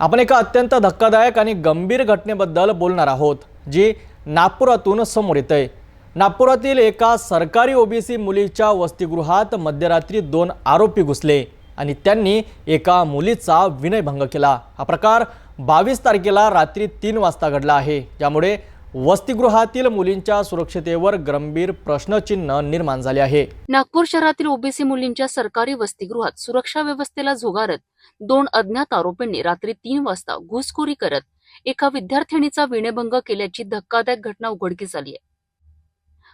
आपण एका अत्यंत धक्कादायक आणि गंभीर घटनेबद्दल बोलणार आहोत जी नागपुरातून समोर येत आहे नागपुरातील एका सरकारी ओबीसी मुलीच्या वसतिगृहात मध्यरात्री दोन आरोपी घुसले आणि त्यांनी एका मुलीचा विनयभंग केला. हा प्रकार बावीस तारखेला रात्री तीन वाजता घडला आहे. ज्यामुळे वसतिगृहातील मुलींच्या सुरक्षतेवर गंभीर प्रश्नचिन्ह निर्माण झाले आहे. नागपूर शहरातील ओबीसी मुलींच्या सरकारी वसतिगृहात सुरक्षा व्यवस्थेला झुगारत दोन अज्ञात आरोपींनी रात्री तीन वाजता घुसखोरी करत एका विद्यार्थिनीचा विणेभंग केल्याची धक्कादायक घटना उघडकीस आली आहे.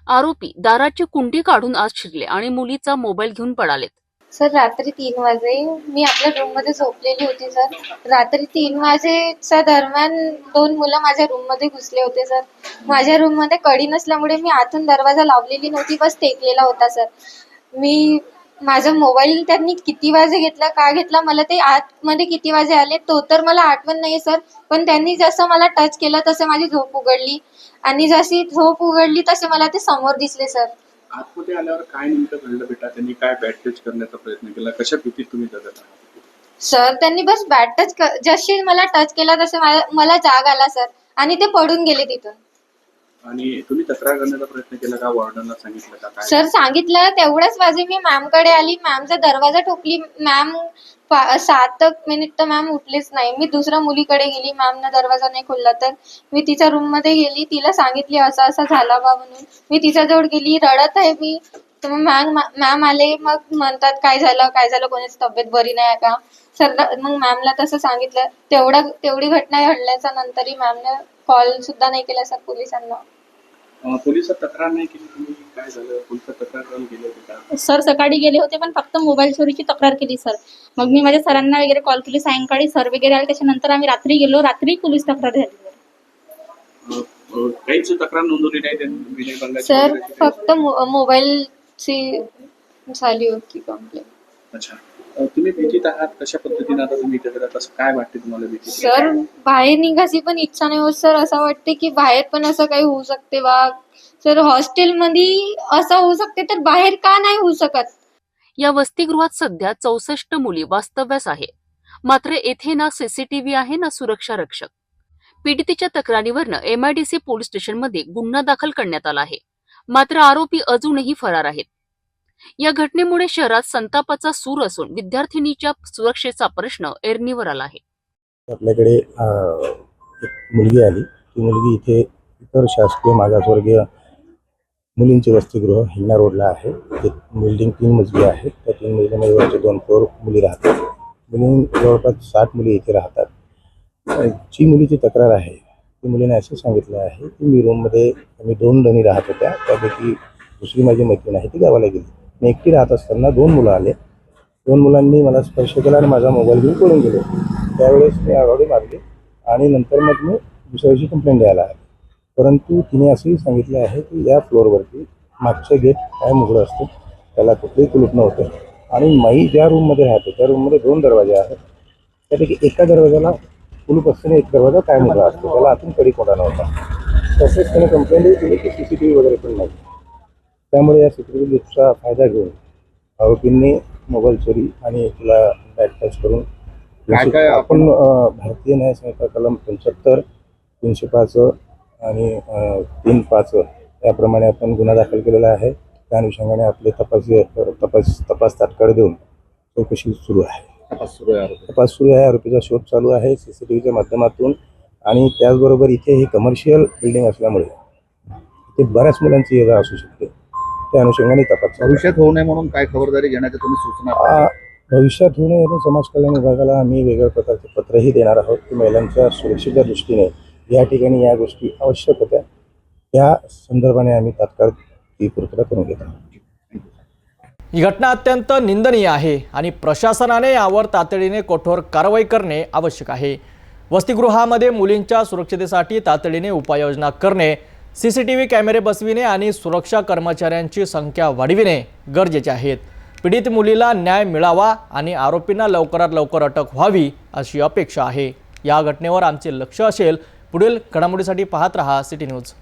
आरोपी दाराची कुंडी काढून आत शिरले आणि मुलीचा मोबाईल घेऊन पळालेत. सर रात्री तीन वाजे. मी आपल्या रूममध्ये झोपलेली होती सर. रात्री तीन वाजेच्या दरम्यान दोन मुलं माझ्या रूममध्ये घुसले होते सर. माझ्या रूममध्ये कडी नसल्यामुळे मी आतून दरवाजा लावलेली नव्हती बस टेकलेला होता सर. मी माझा मोबाईल त्यांनी किती वाजे घेतला का घेतला मला ते आतमध्ये किती वाजे आले तो तर मला आठवण नाही सर. पण त्यांनी जसं मला टच केलं तसं माझी झोप उघडली. आणि जशी झोप उघडली तसे मला ते समोर दिसले सर. आतमध्ये आल्यावर काय नेमकं घडलं बेटा? त्यांनी काय बॅट टच करण्याचा प्रयत्न केला? कशा भीतीत तुम्ही जगत आहात? सर त्यांनी बस बॅट टच जशी मला टच केला तसे मला- मला जाग आला सर आणि ते पडून गेले तिथून. आणि तुम्ही तक्रार करण्याचा प्रयत्न केला का? वॉर्डनला सांगितलं का? काय? सर सांगितलं. तेवढ्याच वाजे मी मॅमकडे आली मॅमचा दरवाजा ठोकली मॅम पा- सात मिनिट तर मॅम उठलेच नाही. मी दुसऱ्या मुलीकडे गेली. मॅमनं दरवाजा नाही खोलला तर मी तिच्या रूममध्ये गेली. तिला सांगितली असं असं झाला बा म्हणून. मी तिच्याजवळ गेली. रडत आहे मी. तर मग मॅम मॅम आले. मग म्हणतात काय झालं? काय झालं? कोणाची तब्येत बरी नाही आहे का? सर मग मॅमला तसं सांगितलं. तेवढा तेवढी घटना घडल्याच्या नंतरही मॅमने कॉल सुद्धा नाही केला सर पोलिसांना. अं, पोलिसात तक्रार नाही केली तुम्ही? काय झालं? पोलिसात तक्रार करून गेले होते का? सर सकाळी गेले होते पण फक्त मोबाईल चोरीची तक्रार केली सर. मग मी माझ्या सरांना वगैरे कॉल केली. सायंकाळी सर वगैरे आले त्याच्यानंतर आम्ही रात्री गेलो. रात्री पोलीस तक्रार झाली. सर. अं, अं, काहीच तक्रार नोंदवली नाही त्यांनी? विनयभंगाची सर वगैरे? फक्त मोबाईलची झाली होती कंप्लेंट अच्छा. तुम्ही भीतीत आहात? कशा पद्धतीने आता तुम्ही इथे असं काय वाटते तुम्हाला भीती सर बाहेर निघायची पण इच्छा नाही होत. सर असं वाटते की बाहेर पण असं काही होऊ शकते बा. सर हॉस्टेलमध्ये असं होऊ शकते तर बाहेर का नाही होऊ शकत? या वसतिगृहात सध्या चौसष्ट मुली वास्तव्यास आहे. मात्र येथे ना सीसीटीव्ही आहे ना सुरक्षा रक्षक पीडितेच्या तक्रारीवरनं एमआयडीसी पोलीस स्टेशनमध्ये गुन्हा दाखल करण्यात आला आहे. मात्र आरोपी अजूनही फरार आहेत. या घटनेमुळे शहरात संतापाचा सूर असून विद्यार्थिनीच्या सुरक्षेचा प्रश्न ऐरणीवर आला आहे. आपल्याकडे एक मुलगी आली. ती मुलगी इथे इतर शासकीय मागासवर्गीय मुलींचे वसतिगृह हिंगणा रोडला आहे. ते बिल्डिंग तीन मजली आहे. त्या तीन मजलीमध्ये वरचे दोन फ्लोअर मुली राहतात. मुली जवळपास साठ मुली इथे राहतात. जी मुलीची तक्रार आहे ती मुलीने असं सांगितलं आहे की मी रूममध्ये आम्ही दोन जणी राहत होत्या. त्यापैकी दुसरी माझी मैत्रीण आहे ती गावाला गेली. मी एकटी राहत असताना दोन मुलं आले. दोन मुलांनी मला स्पर्श केला आणि माझा मोबाईल घेऊन पळून गेले. त्यावेळेस मी आघाडी मारली आणि नंतर मग मी दुसऱ्याची कंप्लेंट द्यायला आली. परंतु तिने असंही सांगितलं आहे की या फ्लोअरवरती मागचं गेट काय उघडं असतं त्याला कुठलंही कुलूप नव्हतं. आणि मी ज्या रूममध्ये राहते त्या रूममध्ये दोन दरवाजे आहेत. त्यापैकी एका दरवाजाला कुलूप असताना एक दरवाजा काय उघडा असतो त्याला आतून कडी कोणा नव्हता. तसेच त्याने कंप्लेंटही केली की सी सी टी व्ही वगैरे पण नाही. त्यामुळे या सी सी टी व्हीचा फायदा घेऊन आरोपींनी मोबाईल चोरी आणि तिला बॅट टच करून काय काय आपण भारतीय न्याय संहिता कलम पंच्याहत्तर तीनशे पाच आणि तीन पाच याप्रमाणे आपण गुन्हा दाखल केलेला आहे. त्या अनुषंगाने आपले तपास तपास तपास तात्काळ देऊन चौकशी सुरू आहे. तपास सुरू आहे तपास सुरू आहे आरोपीचा शोध चालू आहे सी सी टी व्हीच्या माध्यमातून आणि त्याचबरोबर इथे ही कमर्शियल बिल्डिंग असल्यामुळे इथे बऱ्याच मुलांची ये असू शकते. त्या अनुषंगाने तपास. भविष्यात होऊ नये म्हणून काय खबरदारी घेण्याच्या तुम्ही सूचना आ, भविष्यात होणे म्हणून समाज कल्याण विभागाला आम्ही वेगळ्या प्रकारचे पत्रही देणार आहोत की महिलांच्या सुरक्षेच्या दृष्टीने या ठिकाणी या गोष्टी आवश्यक होत्या. त्या संदर्भाने आम्ही तात्काळ ती पूर्तता करून घेत आहोत. ही घटना अत्यंत निंदनीय आहे आणि प्रशासनाने यावर तातडीने कठोर कारवाई करणे आवश्यक आहे. वसतिगृहामध्ये मुलींच्या सुरक्षतेसाठी तातडीने उपाययोजना करणे सी सी टी व्ही कॅमेरे बसविणे आणि सुरक्षा कर्मचाऱ्यांची संख्या वाढविणे गरजेचे आहेत. पीडित मुलीला न्याय मिळावा आणि आरोपींना लवकरात लवकर अटक व्हावी अशी अपेक्षा आहे. या घटनेवर आमचे लक्ष असेल. पुढील घडामोडीसाठी पाहत रहा सिटी न्यूज.